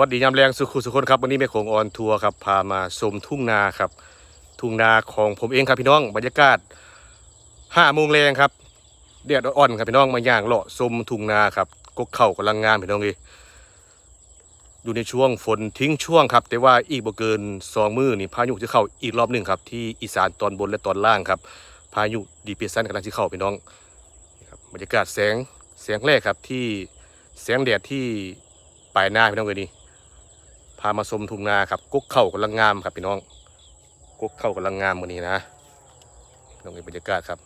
วัสดียามแรงสุขุสุคนครับวันนี้แม่โขงออนทัวร์ครับพามาชมทุ่งนาครับ ทุ่งนาของผมเองครับพี่น้องบรรยากาศห้าโมงแรงครับเดียดอ่อนครับพี่น้องมาย่างเลาะชมทุ่งนาครับกกเข่ากำลังงามพี่น้องเลยอยู่ในช่วงฝนทิ้งช่วงครับ แต่ว่าอีกบ่เกินสองมือนี่พายุจะเข้าอีกรอบหนึ่งครับ ที่อีสานตอนบนและตอนล่างครับ พายุดีเปรสซันกำลังจะเข้าพี่น้องครับบรรยากาศแสงแสงแรกครับที่แสงแดดที่ปลายหน้าพี่น้องเลยนี่ามาชมทุ่งนาครับกุ๊กเข่ากำลังงามครับพี่น้องกุ๊กเข่ากำลังงามวันนี้นะพี่น้องเอ้ยบรรยากาศครับ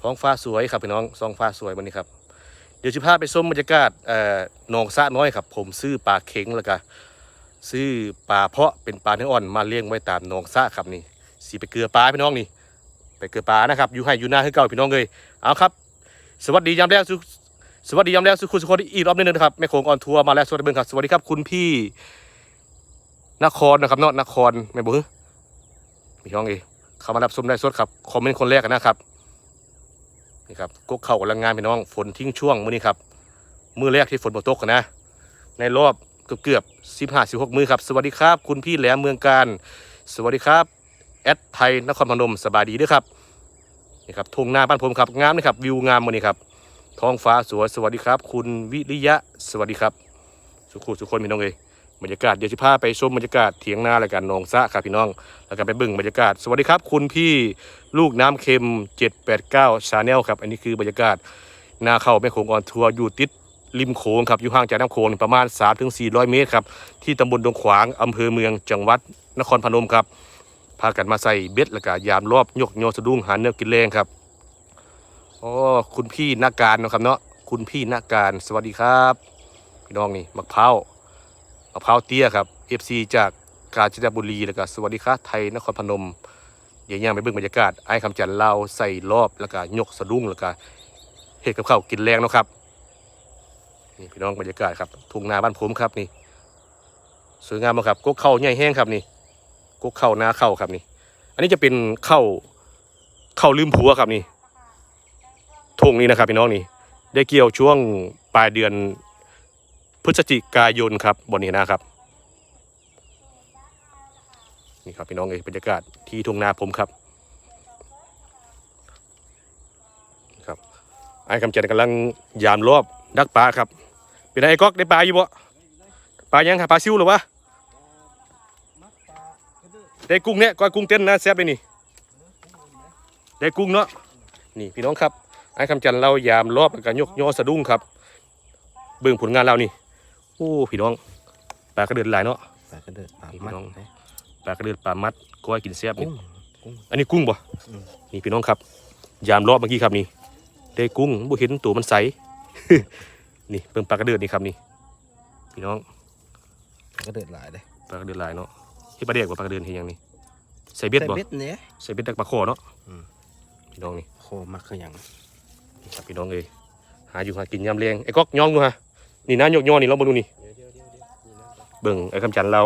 ท้องฟ้าสวยครับพี่น้องท้องฟ้าสวยวันนี้ครับ เดี๋ยวจะพาไปชมบรรยากาศเอ่อหนองสะน้อยครับ ผมซื้อปลาเข็งแล้วก็ซื้อปลาเพาะเป็นปลาเนื้ออ่อนมาเลี้ยงไว้ตามหนองสะครับนี่สีไปเกลือปลาพี่น้องนี่ไปเกลือปลานะครับอยู่ให้อยู่หน้าให้เก่าพี่น้องเลยเอาครับ สวัสดียามแรก สวัสดียามแรกสุขุสุขคนอีกรอบนึงนะครับแม่โขงออนทัวร์มาแล้วสวัสดีเบิ้งครับสวัสดีครับคุณพี่นครนะครับเนาะนครแม่บุ้งพี่น้องเอยเข้ามารับชมได้สดครับคอมเมนต์คนแรกนะครับนี่ครับกกเข่ากำลังงานพี่น้องฝนทิ้งช่วงมื้อนี้ครับมือแรกที่ฝนตกนะ ในรอบเกือบเกือบสิบห้าสิบหกมือครับ สวัสดีครับ คุณพี่แหลมเมืองการ สวัสดีครับแอดไทยนครพนมสบายดีด้วยครับนี่ครับทุ่งนาบ้านผมครับงามนะครับวิวงามมื้อนี้ครับ ท้องฟ้าสวยสวัสดีครับ คุณวิริยะสวัสดีครับ สุขุสุขคนพี่น้องเอยบรรยากาศเดี๋ยวจะพาไปชมบรรยากาศเถียงนาและกันนองสะครับพี่น้อง แล้วก็ไปบิ่งบรรยากาศ สวัสดีครับ คุณพี่ลูกน้ำเค็ม 789ชาแนลครับ อันนี้คือบรรยากาศนาเข้าแม่โขงออนทัวร์อยู่ติดริมโขงครับอยู่ห่างจากน้ำโขงประมาณ 3-400 เมตรครับที่ตำบลดงขวางอำเภอเมืองจังหวัดนครพนมครับพากันมาใส่เบ็ดแล้วก็ยามรอบยกโยสะดุ้งหาเนื้อกินแรงครับ อ๋อคุณพี่นักการนะครับเนาะคุณพี่นักการสวัสดีครับ พี่น้องนี่มะพร้าวมะพร้าวเตี้ยครับ FC จากกาญจนบุรีแล้วก็สวัสดีครับไทยนครพนมเดี๋ยวย่างไปเบิ่งบรรยากาศไอ้คำจันทร์เราใส่รอบแล้วก็ยกสะดุ้งแล้วก็เห็ดกับข้าวกินแรงนะครับนี่พี่น้องบรรยากาศครับทุ่งนาบ้านผมครับนี่สวยงามมากครับกกเข้าใหญ่แห้งครับนี่กกเข้านาเข้าครับนี่ อันนี้จะเป็นเข้าเข้าลืมผัวครับนี่ งนี้นะครับพี่น้องนี่ได้เกี่ยวช่วงปลายเดือนพฤศจิกายนครับบนนี้นะครับนี่ครับพี่น้องเอ้ยบรรยากาศที่ทุ่งนาผมครับครับไอ้คำจันทร์กำลังยามรอบดักปลาครับเป็นไงไอ้ก๊อกได้ปลาอยู่บ่ปลายังหาปลาซิวหรือวะได้กุ้งเนี่ยก้อยกุ้งเต้นนะแซ่บเลยนี่ได้กุ้งเนาะนี่พี่น้องครับ ไอ้คำจันทร์เรายามรอบแล้วก็ยกยอสะดุ้งครับ เบิ่งผลงานเรานี่โอ้พี่น้องปลากระเดินหลายเนาะปลากระเดิดปลาพี่มัดน้องนะปลากระเดินปลามัดก้อยกินแซ่บนี่กุ้งกุ้งอันนี้กุ้งบ่อืมนี่พี่น้องครับ ยามรอบเมื่อกี้ครับนี่ได้กุ้งบ่เห็นตัวมันใสนี่เบิ่งปลากระเดิดนี่ครับนี่พี่น้องปลากระเดิดหลายเลยปลากระเดิดหลายเนาะที่ปลาเด็กว่าปลากระเดินเฮ็ดหยังนี่ใส่เบ็ดบ่เบ็ดเนี่ยใส่เบ็ดดักปลาคอเนาะอืมพี่น้องนี่โคมักคืออย่างนี่ ครับพี่น้องเอ้ยหาอยู่หากินยามแรงไอ้ก๊อกย่องดูฮะนี่นะยกย่อนี่ลองมาดูนี่เบิ่งไอ้คำจันทร์เรา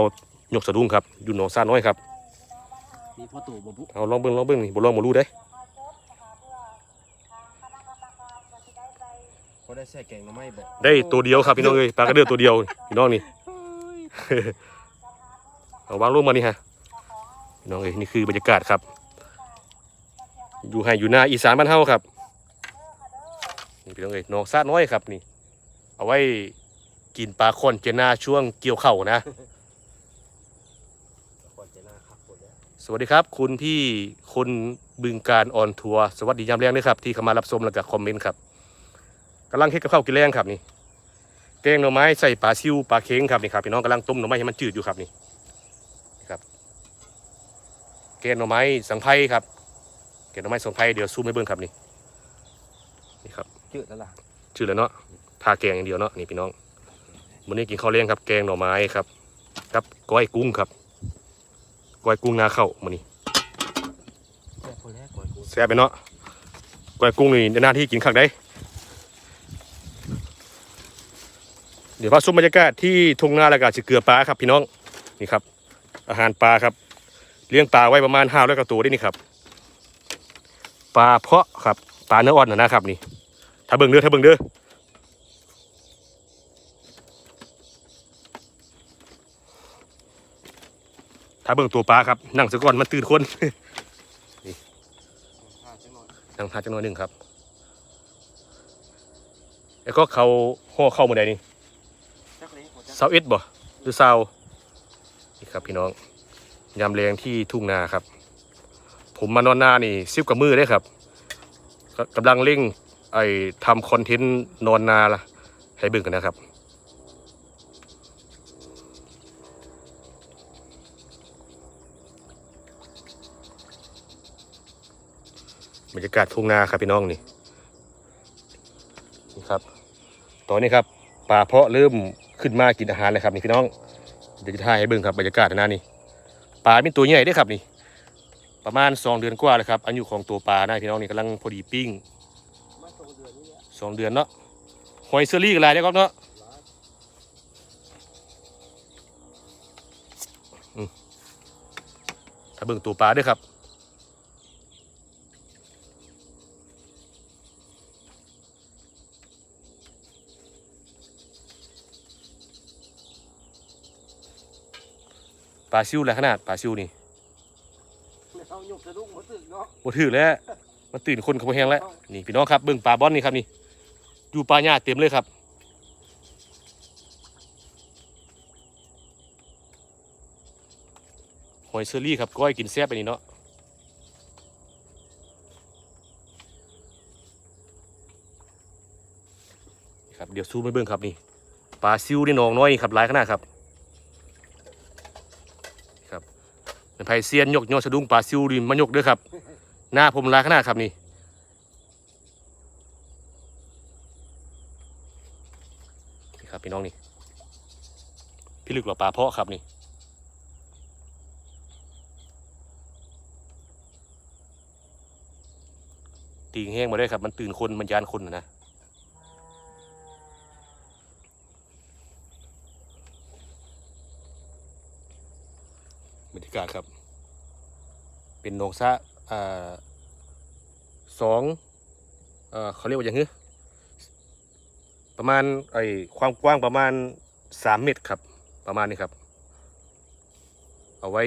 ยกสะดุ้งครับอยู่หนองซ่าน้อยครับมีพ่อตู่บ่บุเอาลองเบิ่งลองเบิ่งนี่บ่ลองบ่รู้เด้เขาได้แช่แกงหน่อไม้บ่ได้ตัวเดียวครับพี่น้องเอ้ยปลากระเดือตัวเดียวพี่น้องนี่เอาวางลงมานี่ฮะพี่น้องเอ้ยนี่คือบรรยากาศครับ อยู่ให้อยู่หน้าอีสานบ้านเฮาครับ นี่พี่น้องเอ้ยหนองซาน้อยครับนี่ เอาไว้กินปลาคอนเจนาช่วงเกี่ยวเข่าวนะก่อนจะน่าคักหมดแล้วสวัสดีครับ คุณพี่คนบึงการออนทัวร์สวัสดียามแรงด้วยครับ ที่เข้ามารับชมแล้วก็คอมเมนต์ครับกำลังเฮ็ดกับข้าวกินแรงครับนี่แกงหน่อไม้ใส่ปลาซิวปลาเค็งครับนี่ครับพี่น้องกำลังต้มหน่อไม้ให้มันจืดอยู่ครับนี่นี่ครับ แกงหน่อไม้สังไพรครับแกงหน่อไม้สังไพรเดี๋ยวซูมให้เบิ่งครับนี่นี่ครับ จืดแล้วล่ะชื่อแล้วเนาะทาแกงอย่างเดียวเนาะนี่พี่น้องวันนี้กินข้าวเลี้ยงครับ แกงหน่อไม้ครับ ครับก้อยกุ้งครับก้อยกุ้งนาเข้าวมื้อนี้แช่พอแล้วก่อนกูแซ่บไปเนาะก้อยกุ้งนี่ในหน้าที่กินขักได้ เดี๋ยวพาชมบรรยากาศที่ทุ่งนาและกาสิเกลือปลาครับ พี่น้องนี่ครับ อาหารปลาครับ เลี้ยงปลาไว้ประมาณห้าร้อยกว่าตัวได้นี่ครับปลาเพาะครับปลาเนื้ออ่อนนะนะครับนี่ ถ้าเบิ่งเด้อถ้าเบิ่งเด้อถ้าเบิ่งตัวปลาครับนั่งซะก่อนมันตื่นคนนั่งทาจังหน่อยหนึ่งครับแล้วก็เขาห่อเข้าหมดใดนี่เสาอิดบ่หรือเสานี่ครับพี่น้องยามแรงที่ทุ่งนาครับ ผมมานอนนานี่ซิบกับมือได้ครับกำลังเร่ง ไอ้ทำคอนเทนต์นอนนาละให้เบิ่งกันนะครับ บรรยากาศทุ่งนาครับพี่น้องนี่นี่ครับ ตอนนี้ครับปลาเพาะเริ่มขึ้นมากินอาหารเลยครับนี่พี่น้อง เดี๋ยวจะถ่ายให้เบิ่งครับบรรยากาศนะนี่ปลาเป็นตัวใหญ่ด้วยครับนี่ ประมาณสองเดือนกว่าเลยครับอายุของตัวปลานะพี่น้องนี่กำลังพอดีปิ้ง สองเดือนเนาะหอยเซอรี่กันหลายได้อครับเนาะหลายถ้าเบิ่งตัวปลาด้วยครับปลาซิวหลายขนาดปลาซิวนี่เอาหยกสะดุ้งมาตึกเนาะบ่ถือแล้วมันตื่นคนเขาบ่แห้งแล้วนี่พี่น้องครับเบิ่งปลาบอนนี่ครับนี่ อยู่ปลาหญ้าเต็มเลยครับ หอยเชอรี่ครับก้อยกินแซ่บไปนี่เนาะครับเดี๋ยวซูมไปเบิ่งครับนี่ปลาซิวนี่หนองน้อยนี่ครับหลายขนาดครับครับเป็นไผเซียนยกยอสะดุ้งปลาซิวดิมายกด้อครับ หน้าผมหลายขนาดครับนี่ครับพี่น้องนี่พี่ ลึกหรอปลาเพาะครับนี่ตีงแห้งมาได้ครับ มันตื่นคนมันยานคนนะบรรยากาศครับ เป็นหนงซะอ่าสองเอเขาเรียกว่าอย่างนี้ประมาณไอความกว้างประมาณสามเมตรครับ ประมาณนี้ครับ เอาไว้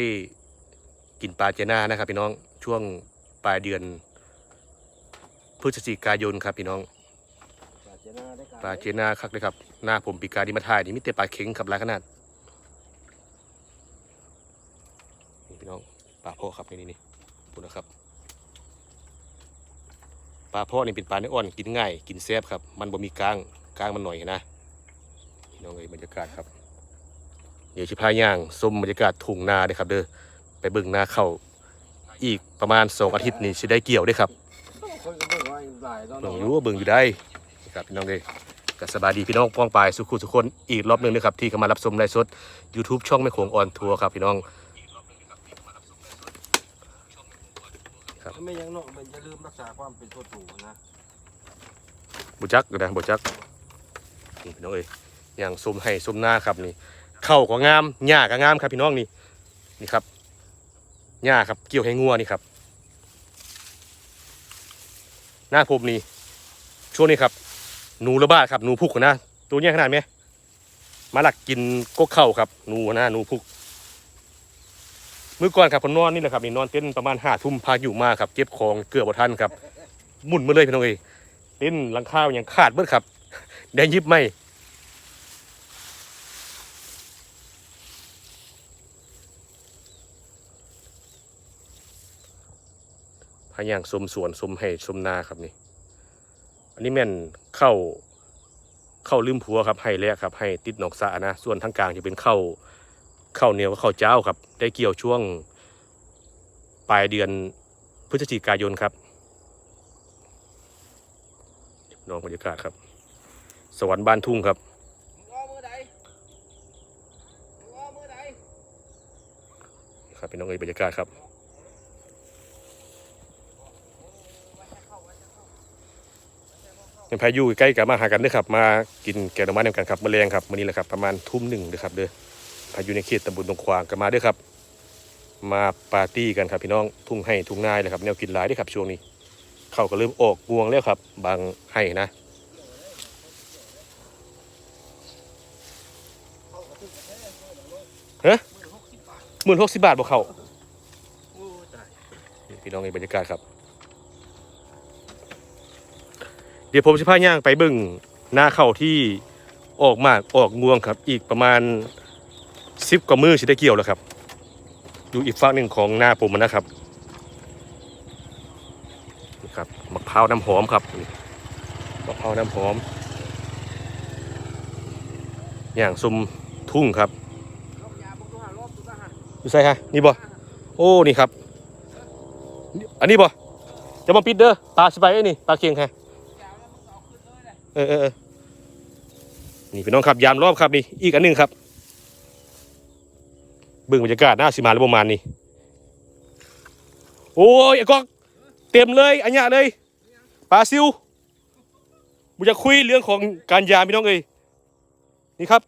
กินปลาเจน่านะครับ พี่น้องช่วงปลายเดือนพฤศจิกายนครับพี่น้องปลาเจน่าได้การปลาเจนาคักเลยครับ หน้าผมปีกาดีมาถ่ายนี่มิเตปลาเข็งครับหลายขนาดนี่พี่น้องปลาโพะครับนี่นี่นี่พูดนะครับปลาโพะนี่เป็นปลาเนื้ออ่อนกินง่าย กินแซ่บครับ มันบ่มีกลางกลางมันหน่อยนะพี่น้องเอ้ยบรรยากาศครับ เดี๋ยวชิพาย่างส้มบรรยากาศทุ่งนาเด้อครับ เด้อไปเบิ่งนาเข้าวอีกประมาณสองอาทิตย์นี่สิได้เกี่ยวเด้อครับคนก็เบิ่งว่าหลายตอนเบิ่งรู้ว่าเบิ่งอยู่ได้นะครับพี่น้องเลยก็สบายดีพี่น้องป้องปลายสุขุสุขคนอีกรอบหนึ่งนะครับที่เข้ามารับชมไลฟ์สด YouTube ช่องแม่โขงออนทัวร์ครับพี่น้องไม่ยังเนาะมันจะลืมรักษาความเป็นตัวถูกนะบุจักนะบุจักนี่พี่น้องเอ้ยอย่างสมให้สมหน้าครับนี่ เข้าก็งามหญ้าก็งามครับพี่น้องนี่นี่ครับหญ้าครับเกี่ยวให้งัวนี่ครับ หน้าผมนี่ช่วงนี้ครับ หนูระบาดครับหนูพุกนะตัวใหญ่ขนาดไหมมาหลักกินกกเข้าครับหนูนะหนูพุกเมื่อก่อนครับผมนอนนี่แหละครับนี่นอนเต้นประมาณห้าทุ่มพายุมาครับเก็บของเกือบบ่ทันครับ หมุนมาเลยพี่น้องเอ้ยเต้นหลังคาอย่างขาดเบิดครับได้ยิบไหม พาอย่างสมสวนสมให้สมนาครับนี่ อันนี้แม่นเข้าเข้าลืมผัวครับให้แล้วครับ ให้ติดหนองสะนะ ส่วนทางกลางจะเป็นเข้าเข้าเหนียวกับเข้าเจ้าครับ ได้เกี่ยวช่วงปลายเดือนพฤศจิกายนครับน้องบรรยากาศครับ สวรรค์บ้านทุ่งครับเอามือใดมึงเอามือใดครับพี่น้องเอ๋ยบรรยากาศครับ เป็นพายุใกล้กับมาหากันเด้อครับมากินแกงหน่อไม้นำกันครับมะแรงครับวันนี้แหละครับประมาณทุ่มหนึ่งเด้อครับเด้อพายุในเขตตำบลตรงควางกันมาเด้อครับ มาปาร์ตี้กันครับพี่น้องทุ่งให้ทุ่งนายเลยครับแนวกินหลายเด้อครับช่วงนี้เข้าก็เริ่มออกงวงแล้วครับ บางให้นะฮะหมื่นหกสิบบาทบ่เขาพี่น้องในบรรยากาศครับ เดี๋ยวผมจะพาย่างไปบิ่งหน้าเข้าที่ออกมากออกงวงครับ อีกประมาณสิบกว่ามือสิได้เกี่ยวแล้วครับ อยู่อีกฝั่งหนึ่งของหน้าผมนะครับนี่ครับมะพร้าวน้ำหอมครับมะพร้าวน้ำหอม อย่างซุมทุ่งครับอยู่ใส่ฮะนี่บ่โอ้นี่ครับ อันนี้บ่จะมาปิดเด้อปลาสไปไอ้นี่ปลาเคียงฮะ เออเออนี่พี่น้องครับยามรอบครับนี่อีกอันหนึงครับเบิ่งบรรยากาศหน้าสิมาแล้วประมาณนี้โอ้ยไอ้กอกเต็มเลยอันเนี้ยเลยปลาซิวบุจะคุยเรื่องของการยามพี่น้องเอ้ยนี่ครับ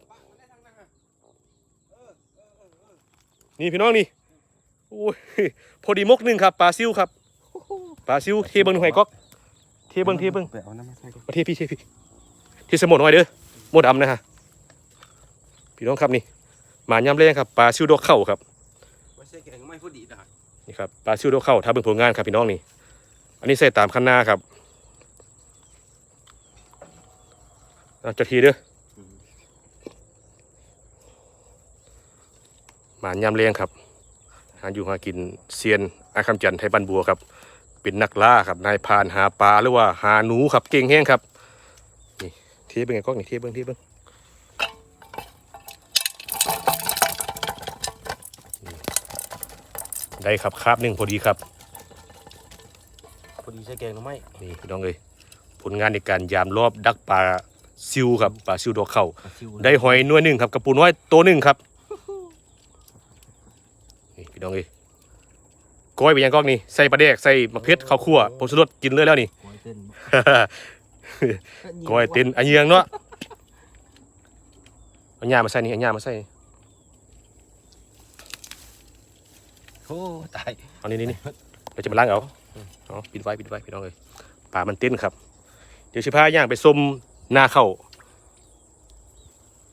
นี่พี่น้องนี่โอ้ยพอดีมกหนึ่งครับปลาซิวครับปลาซิวเทบิ้งหน่อยก๊อก เทเบิ้งเทเบิ้งไปเอาน้ำมาใส่ก่อนมาเทพี่เทพี่เทสมดหน่อยเด้อหมดดำนะฮะพี่น้องครับนี่หมายำแรงครับปลาซิวดอกเข้าครับไว้ใส่แกงไม่พอดีได้นี่ครับปลาซิวดอกเข้าถ้าเบิ่งผลงานครับพี่น้องนี่อันนี้ใส่ตามคันนาครับเอาจะทีเด้อหมายำแรงครับ หาอยู่หากินเซียนอาคำจันทร์ไทยบันบัวครับ เป็นนักล่าครับนายพรานหาปลาหรือว่าหาหนูครับเก่งแห้งครับนี่เทียบเป็นไงกล้องนี่เทียบเบิ้งเทียบเบิ้งนี่ได้ครับคาบหนึ่งพอดีครับพอดีใส่แกงหรือไม่นี่พี่น้องเลยผลงานในการยามรอบดักปลาซิวครับปลาซิวดอกเข่าได้หอยหน่วยหนึ่งครับกระปูน้อยตัวหนึ่งครับนี่พี่น้องเลย ก้อยไปยังก้องนี่ใส่ปลาแดกใส่มะเขือข้าวคั่วผงชูรสกินเลยแล้วนี่ ก้อยเต้นก้อยเต้นอันเยียงเนาะเอาหญ้ามาใส่นี่เอาหญ้ามาใส่โอ้ตายเอานี่นี่นี่เดี๋ยวจะมาล้างเอาเอาปิดไว้ปิดไว้พี่น้องเลยปลามันเต้นครับ เดี๋ยวชิพาย่างไปส้มหน้าเข้า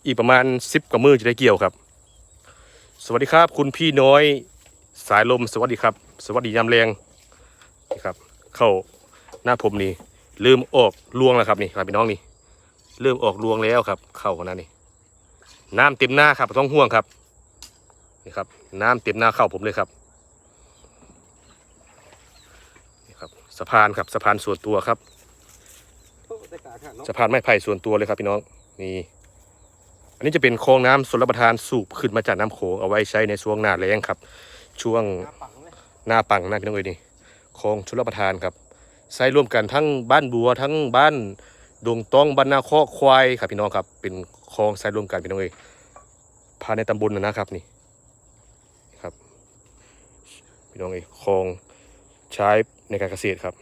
อีกประมาณสิบกว่ามือจะได้เกี่ยวครับ สวัสดีครับคุณพี่น้อย สายลมสวัสดีครับ สวัสดียามแรงนี่ครับ เข้าหน้าผมนี่เริ่มออกรวงแล้วครับนี่ครับพี่น้องนี่เริ่มออกรวงแล้วครับ เข้าของนั้นนี่ น้ำเต็มหน้าครับต้องห่วงครับนี่ครับ น้ำเต็มหน้าเข้าผมเลยครับนี่ครับสะพานครับสะพานส่วนตัวครับสะพานไม้ไผ่ส่วนตัวเลยครับพี่น้องนี่อันนี้จะเป็นคลองน้ำสนรับประทานสูบขึ้นมาจากน้ำโขงเอาไว้ใช้ในช่วงหน้าแล้งครับ ช่วงหน้าปังหน้าปังนะพี่น้องเอ้ยนี่คลองชลประทานครับใช้ร่วมกันทั้งบ้านบัวทั้งบ้านดงต้องบ้านนาคอควายครับพี่น้องครับ เป็นคลองใช้ร่วมกันพี่น้องเอ้ยภายในตำบลนะนะครับนี่ครับพี่น้องเอ้ยคลองใช้ในการเกษตรครับ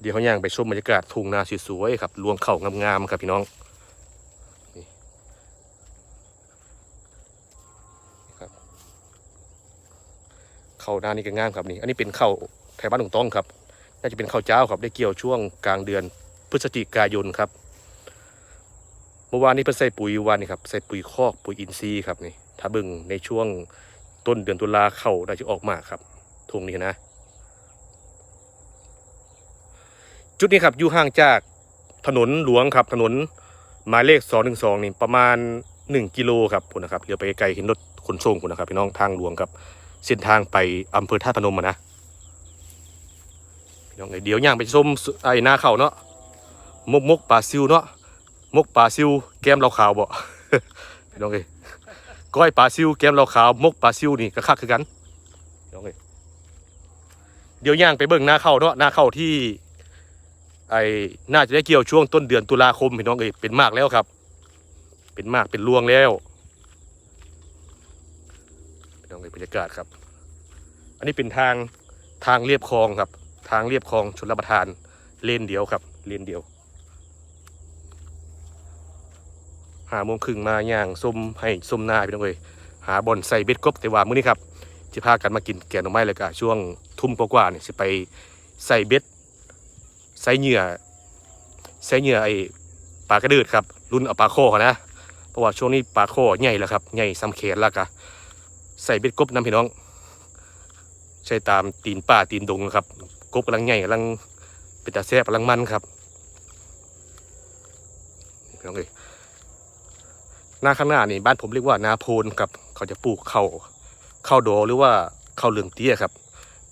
เดี๋ยวเขาย่างไปชมบรรยากาศทุ่งนาสวยๆครับรวงเข่างามๆครับพี่น้อง เข้าหน้านี่ก็งามครับนี่อันนี้เป็นข้าวไทยบ้านหลวงต้องครับน่าจะเป็นข้าวเจ้าครับได้เกี่ยวช่วงกลางเดือนพฤศจิกายนครับเมื่อวานนี้เพิ่นใส่ปุ๋ยวันนี่ครับใส่ปุ๋ยคอกปุ๋ยอินทรีย์ครับนี่ถ้าบิ่งในช่วงต้นเดือนตุลาเข้าได้จะออกมาครับทงนี้นะ จุดนี้ครับอยู่ห่างจากถนนหลวงครับ ถนนหมายเลข212นี่ประมาณ1กิโลครับพุ่นนะครับเลี้ยวไปไกลเห็นรถขนส่งพุ่นนะครับพี่น้องทางหลวงครับ เส้นทางไปอำเภอท่าพนมอะนะพี่น้องเดี๋ยวย่างไปชมไอ้หน้าเขาเนาะมกมกปลาซิวเนาะมกปลาซิวแก้มเราขาวบ่พี่น้องเอ้ก้อยปลาซิวแก้มเราขาวมกปลาซิวนี่ก็คักคือกันพี่น้องเอ้เดี๋ยวย่างไปเบิ่งหน้าเข้าเนาะหน้าเข้าที่ไอ้น่าจะได้เกี่ยวช่วงต้นเดือนตุลาคมพี่น้องเอ้เป็นมากแล้วครับ เป็นมากเป็นรวงแล้ว พี่น้องเอ้ย บรรยากาศครับ อันนี้เป็นทางทางเรียบคลองครับ ทางเรียบคลองชลประทานเลนเดียวครับ เลนเดียวหาโมงครึ่งมาย่างส้มให้ส้มหน้าพี่น้องเอ้ยหาบอนใส่เบ็ดกบแต่ว่ามื้อนี้ครับจะพากันมากินแกงหน่อไม้เลยกะช่วงทุ่มกว่าๆเนี่ยจะไปใส่เบ็ดใส่เหยื่อใส่เหยื่อไอ้ปลากระเดิดครับ รุ่นเอาปลาโคเขานะราะว่าช่วงนี้ปลาข้อใหญ่แล้วครับใหญ่ซ้ำแขนแล้วก็ ใส่เบ็ดกบน้ำพี่น้อง ใช้ตามตีนป่าตีนดงนะครับ กบกำลังใหญ่กำลังเป็นตาแซ่บกำลังมันครับนี่พี่น้องเอ้ยหน้าข้างหน้านี่บ้านผมเรียกว่านาโพนครับ เขาจะปลูกข้าวข้าวดอหรือว่าข้าวเหลืองเตี้ยครับ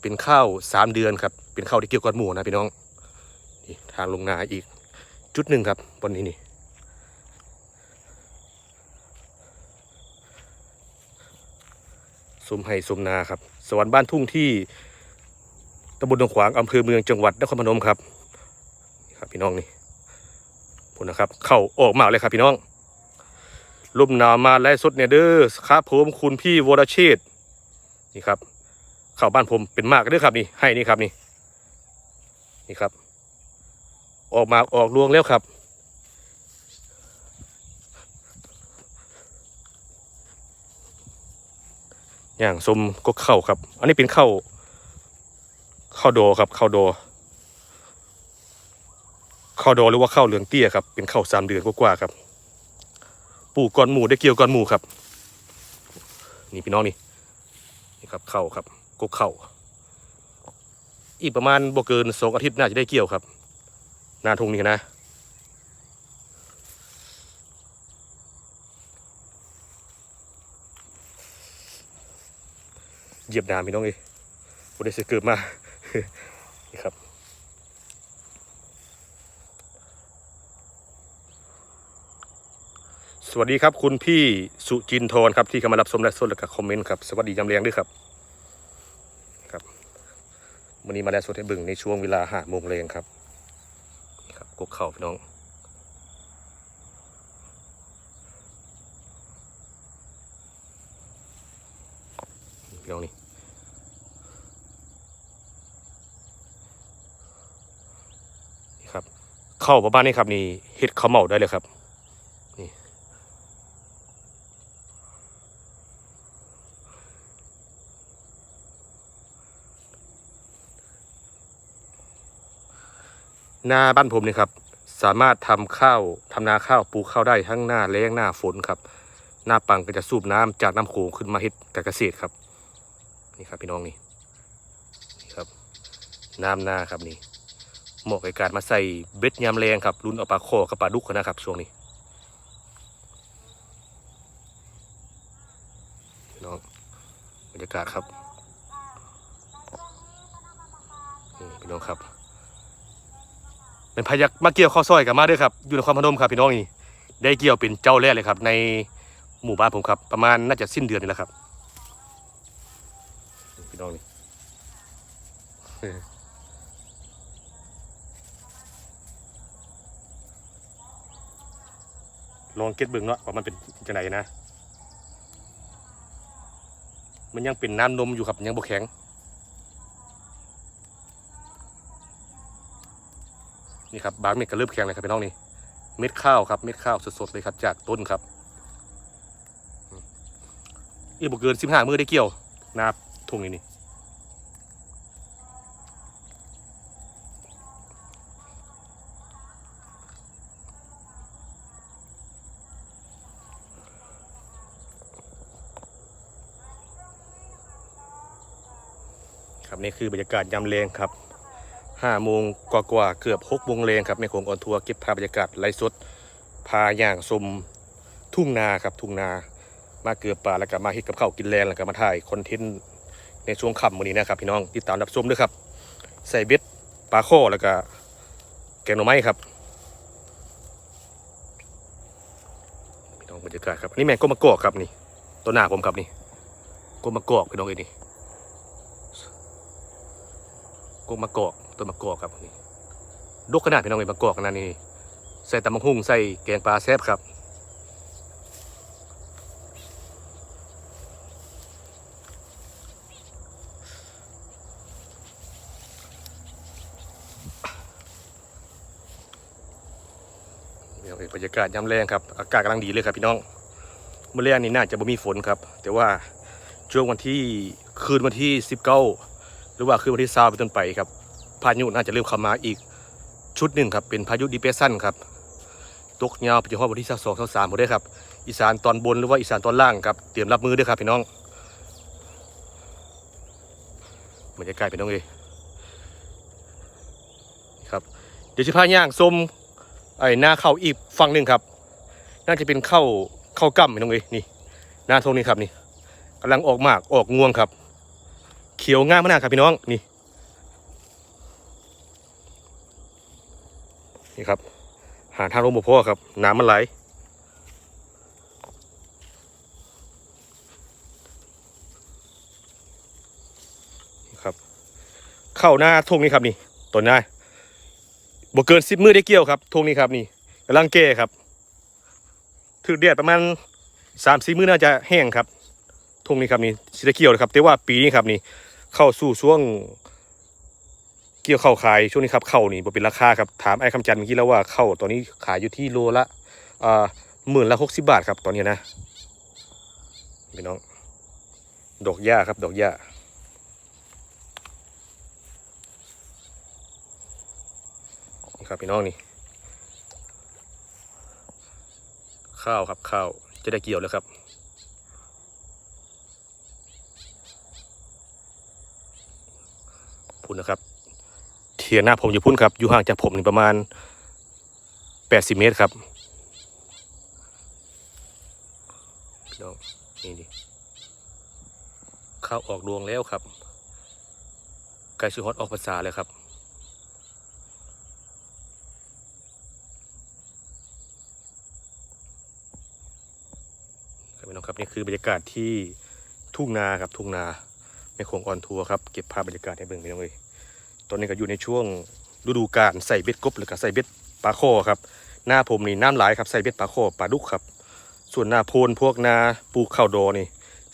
เป็นข้าวสามเดือนครับ เป็นข้าวที่เกี่ยวกับหมูนะพี่น้องนี่ทางลงนาอีกจุดหนึ่งครับบนนี้นี่ สุมไห่สุมนาครับ สวรรค์บ้านทุ่งที่ตำบลดงขวางอำเภอเมืองจังหวัดนครพนมครับนี่ครับพี่น้องนี่พูดนะครับ เข้าออกมาเลยครับพี่น้องลมหนามาไล่สดเนี่ยเด้อครับผมคุณพี่วรเชษนี่ครับ เข้าบ้านผมเป็นมากเด้อครับนี่ให้นี่ครับนี่นี่ครับ ออกมาออกรวงแล้วครับ อย่างสมก็เข้าครับ อันนี้เป็นเข้าวข้าโดครับเข้าโดเข้าโดหรือว่าเข้าเหลืองเตี้ยครับเป็นเข้าสามเดือนกว่าๆครับ ปลูกก้อนหมูได้เกี่ยวก้อนหมูครับ นี่พี่น้องนี่นี่ครับเข้าครับกกข้าอีกประมาณบ่เกินสองอาทิตย์น่าจะได้เกี่ยวครับ นาทงนี้นะ เหยียบน้ำพี่น้องเอ้ยบได้เสียเกิดมา นี่ครับ สวัสดีครับคุณพี่สุจินทร์ครับที่เข้ามารับชมและสดและก็คอมเมนต์ครับ สวัสดียามเลียงด้วยครับ ครับวันนี้มาแล้วสดให้บึงในช่วงเวลาห้าโมงเรงครับ ครับกกเข่าพี่น้อง พี่น้องนี่ นี่ครับ เข้าประมาณนี้ครับ นี่เฮ็ดข้าเหมาได้เลยครับนี่หน้าบ้านผมนี่ครับ สามารถทำข้าวทำนาข้าวปลูกข้าวได้ทั้งหน้าแล้งหน้าฝนครับ หน้าปังก็จะสูบน้ำจากน้ำโขงขึ้นมาเฮ็ดการเกษตรครับ นี่ครับพี่น้องนี่นี่ครับ น้ำนาครับนี่ เหมาะกับการมาใส่เบ็ดยามแรงครับรุ่นเอาปลาคอกับปลาดุกนะครับช่วงนี้พี่น้องบรรยากาศครับนี่พี่น้องครับ เป็นพายักมาเกี่ยวข้าวซอยกับมาด้วยครับอยู่ในความพนมครับพี่น้องนี่ได้เกี่ยวเป็นเจ้าแรกเลยครับ ในหมู่บ้านผมครับ ประมาณน่าจะสิ้นเดือนนี่แหละครับพี่น้องนี่ ลองเก็ตเบิ่งเนาะว่ามันเป็นจังไดนะ มันยังเป็นน้ำนมอยู่ครับยังบ่แข็งนี่ครับบางเม็ดก็เริ่มแข็งเลยครับพี่น้องนี่เม็ดข้าวครับเม็ดข้าวสดๆเลยครับ จากต้นครับอีกบ่เกินสิบห้ามือได้เกี่ยวนาทุ่งนี้นี่นี่ คือบรรยากาศยามแรงครับห้าโมงกว่าๆเกือบหกโมงแรงครับแม่โขงออนทัวร์เก็บภาพบรรยากาศไลฟ์สดพาย่างชมทุ่งนาครับทุ่งนามาเกือบป่าแล้วก็มาเฮ็ดกับข้าวกินแรงแล้วก็มาถ่ายคอนเทนต์ในช่วงค่ำวันนี้นะครับพี่น้องติดตามรับชมด้วยครับ ใส่เบ็ดปลาข้อแล้วก็แกงหน่อไม้ครับพี่น้องบรรยากาศครับอันนี่แมงก็มะกอกครับนี่ต้นหน้าผมครับนี่ก็มะกอกพี่น้องเอ้ย กมะกอกต้นมะกอกครับนี่ดกขนาดพี่น้องเป็นมะกอกขนาดนี้ใส่ตำมะฮุ่งใส่แกงปลาแซ่บครับพี่น้อบรรยากาศยามแรงครับ อากาศกำลังดีเลยครับพี่น้อง เมื่อแรงนี้น่าจะบ่มีฝนครับ แต่ว่าช่วงวันที่คืนวันที่ 19 หรือว่าคือวันที่ซาเป็นต้นไปครับ พายุน่าจะเริ่มเข้ามาอีกชุดหนึ่งครับ เป็นพายุดิเปสันครับตกยาวไปจนถึงวันที่สองสามหมดเลยครับ อีสานตอนบนหรือว่าอีสานตอนล่างครับ เตรียมรับมือด้วยครับพี่น้องบรรยากาศพี่น้องเอยครับ เดี๋ยวจะพาย่างส้มไอ้หน้าเข้าอีกฝั่งหนึ่งครับ น่าจะเป็นเข้าเข้ากั้มพี่น้องเอยนี่ หน้าทงนี้ครับนี่กำลังออกมากออกงวงครับ ขียวงามมากครับพี่น้องนี่นี่ครับ หาทางลงบ่พอครับ น้ำมันไหลครับ เข้าหน้าทุ่งนี้ครับนี่ต้นหน้บ่เกินสิบมือได้เกี่ยวครับทุ่งนี้ครับนี่กำลังแก่ครับถือแดดประมาณสามสี่มือน่าจะแห้งครับทุ่งนี้ครับนี่สิได้เกี่ยวนะครับแต่ว่าปีนี้ครับนี่ เข้าสู่ช่วงเกี่ยวเข้าขายช่วงนี้ครับเข้านี่เป็นราคาครับถามไอ้คำจันเมื่อกี้แล้วว่าเข้าตอนนี้ขายอยู่ที่โลละอ่าหมื่นละหกสิบาทครับตอนนี้นะพี่น้อง ดอกหญ้าครับ ดอกหญ้านี่ครับพี่น้องนี่ข้าวครับข้าวจะได้เกี่ยวแล้วครับ พุ่นนะครับ เทียนหน้าผมอยู่พุ่นครับ อยู่ห่างจากผมนี่ประมาณ 80 เมตรครับพี่น้องนี่ดิเข้าออกดวงแล้วครับไก่ชิฮอตออกภาษาเลยครับครับพี่น้องครับนี่คือบรรยากาศที่ทุ่งนาครับทุ่งนา แม่โขงออนทัวร์ครับเก็บภาพบรรยากาศให้เบิ่งไปน้องเลยตอนนี้ก็อยู่ในช่วงฤดูกาลใส่เบ็ดกบหรือก็ใส่เบ็ดปลาโคครับหน้าผมนี่น้ำหลายครับใส่เบ็ดปลาโคปลาดุกครับ ส่วนหน้าโพนพวกนาปลูกข้าวดอนี่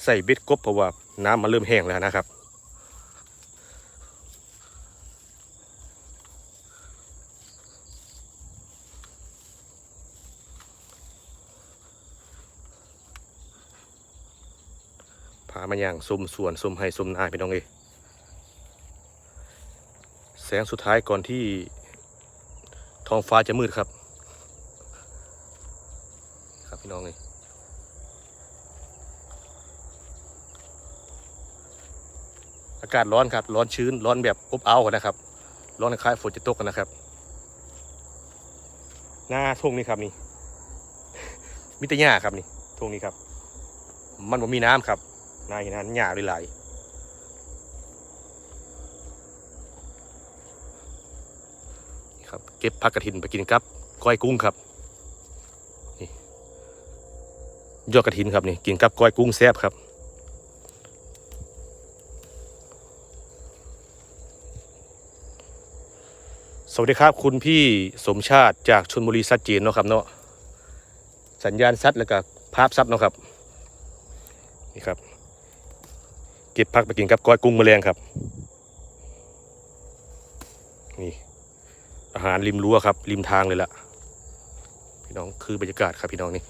ใส่เบ็ดกบเพราะว่าน้ำมันเริ่มแห้งแล้วนะครับ พามา อย่างสมสวนสมให้สมนาพี่น้องเอแสงสุดท้ายก่อนที่ท้องฟ้าจะมืดครับ ครับพี่น้องเลยอากาศร้อนครับ ร้อนชื้น ร้อนแบบอบอ้าวนะครับ ร้อนคล้ายฝนจะตกนะครับ หน้าทุ่งนี่ครับนี่มิตรหญ้าครับนี่ทุ่งนี้ครับ มันบ่มีน้ำครับ นายนั้นหญ้าหลายนี่ครับเก็บผักกระถินไปกินครับ ก้อยกุ้งครับนี่ยอดกระถินครับนี่กินกับก้อยกุ้งแซ่บครับสวัสดีครับคุณพี่สมชาติจากชนบุรีซัดจีนเนาะครับเนาะสัญญาณซัดแล้วก็ภาพซัดเนาะครับนี่ครับ เก็บพักไปกินกับก้อยกุ้งแมลงครับ นี่ อาหารริมรั้วครับ ริมทางเลยล่ะ พี่น้องคือบรรยากาศครับพี่น้องนี่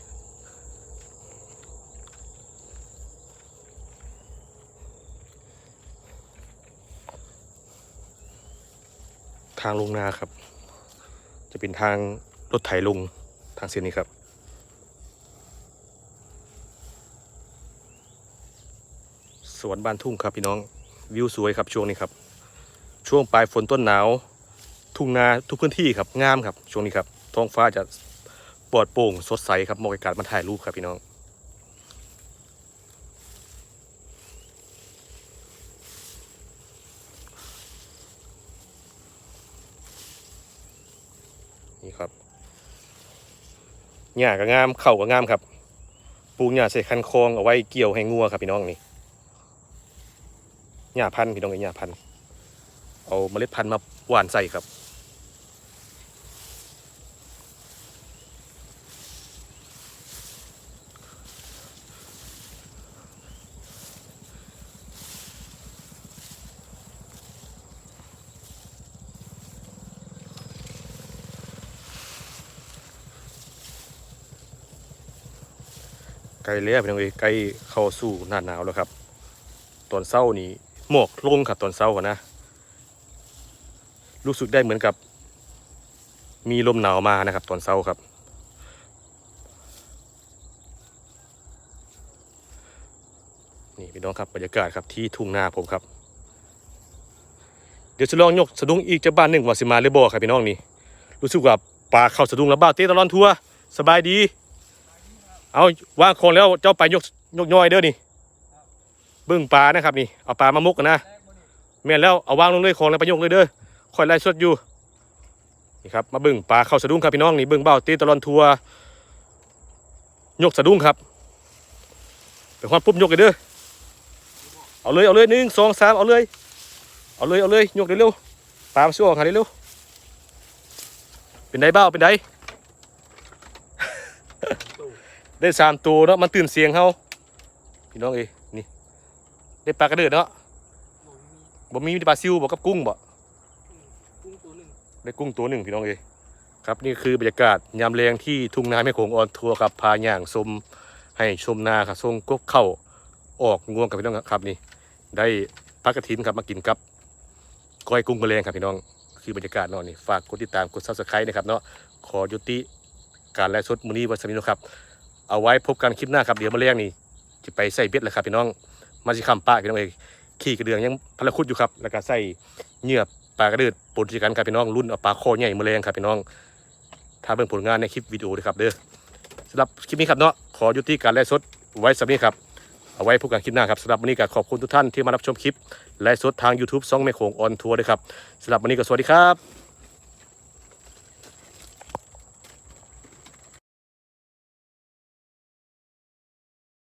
ทางลงนาครับ จะเป็นทางรถไถลงทางเส้นนี้ครับ สวนบ้านทุ่งครับพี่น้องวิวสวยครับช่วงนี้ครับ ช่วงปลายฝนต้นหนาว ทุ่งนาทุกพื้นที่ครับงามครับช่วงนี้ครับท้องฟ้าจะปลอดโปร่งสดใสครับเหมาะกับการมาถ่ายรูปครับพี่น้องนี่ครับหญ้าก็งามเข่าก็งามครับปลูกหญ้าใส่คันคลองเอาไว้เกี่ยวให้งัวครับพี่น้องนี่ หญ้าพันธุ์พี่น้องเอ้ยหญ้าพันธุ์เอาเมล็ดพันธุ์มาหว่านใส่ครับใกล้แล้วพี่น้องเอ้ยใกล้เข้าสู่หน้าหนาวแล้วครับ ตอนเศร้านี่ หมอกลงครับตอนเช้านะ รู้สึกได้เหมือนกับ มีลมหนาวมานะครับ ตอนเช้าครับ นี่พี่น้องครับบรรยากาศครับที่ทุ่งนาผมครับ เดี๋ยวจะลองยกสะดุ้งอีกจะบ้านหนึ่งว่าสิมาเรือบ่ครับพี่น้องนี่รู้สึกว่าปลาเข้าสะดุ้งแล้วบ้าเต้ตลอดทัวสบายดี เอาว่างคงแล้วเจ้าไปยกยกย่อยเด้อนี่ เบิ่งปลานะครับนี่เอาปลามามกกันะแม่นแล้วเอาวางลงเลยของแล้วไปยกเลยเด้อคอยไล่สดอยู่นี่ครับมาเบิ่งปลาเข้าสะดุ้งครับพี่น้องนี่เบิ่งเบ้าต้ตลอดทัวยกสะดุ้งครับไปฮอดปุ๊บยกเลยเด้อเอาเลยเอาเลยหนึ่งสองสามเอาเลยเอาเลยเอาเลยยกเร็วๆปลามาสู้ออกหาเร็วเป็นไดเบ้าเป็นไดได้สามตัวเนาะมันตื่นเสียงเขาพี่น้องเอ้ยนี่ ได้ปลากระเดิดเนาะบ่มีมีแต่ปลาซิวบ่กับกุ้งบ่กุ้งตัวหนึ่งได้กุ้งตัวหนึ่งพี่น้องเอ้ยครับนี่คือบรรยากาศยามแรงที่ทุ่งนาแม่โขงออนทัวร์ครับพาย่างชมให้ชมนาครับทรงกบเข้าออกงวงกับพี่น้องครับนี่ ได้พักกระถินครับมากินกับก้อยกุ้งแมลงครับพี่น้อง คือบรรยากาศเนาะนี่ฝากกดติดตามกดซับสไครต์นะครับเนาะขอยุติการไลฟ์สดมื้อนี้วันสมิโนะครับ เอาไว้พบกันคลิปหน้าครับเดี๋ยวมาแรงนี่จะไปใส่เบ็ดแล้วครับพี่น้อง มาสิคำป้าพี่น้องเองขี่กระเดืองยังพลคุดอยู่ครับแล้วก็ใส่เหยื่อปลากระดือดปนด้วยกันครับพี่น้องรุ่นเอาปลาคอใหญ่มาแรงครับพี่น้อง ถ้าเบิ่งผลงานในคลิปวิดีโอเลยครับเด้อสำหรับคลิปนี้ครับเนาะขอยุติการไลฟ์สดไว้สำนี้ครับเอาไว้พบกันคลิปหน้าครับสำหรับวันนี้ก็ขอบคุณทุกท่านที่มารับชมคลิปไลฟ์สดทาง YouTube ซ่องแม่โขงออนทัวร์ด้วยครับสำหรับวันนี้ก็สวัสดีครับ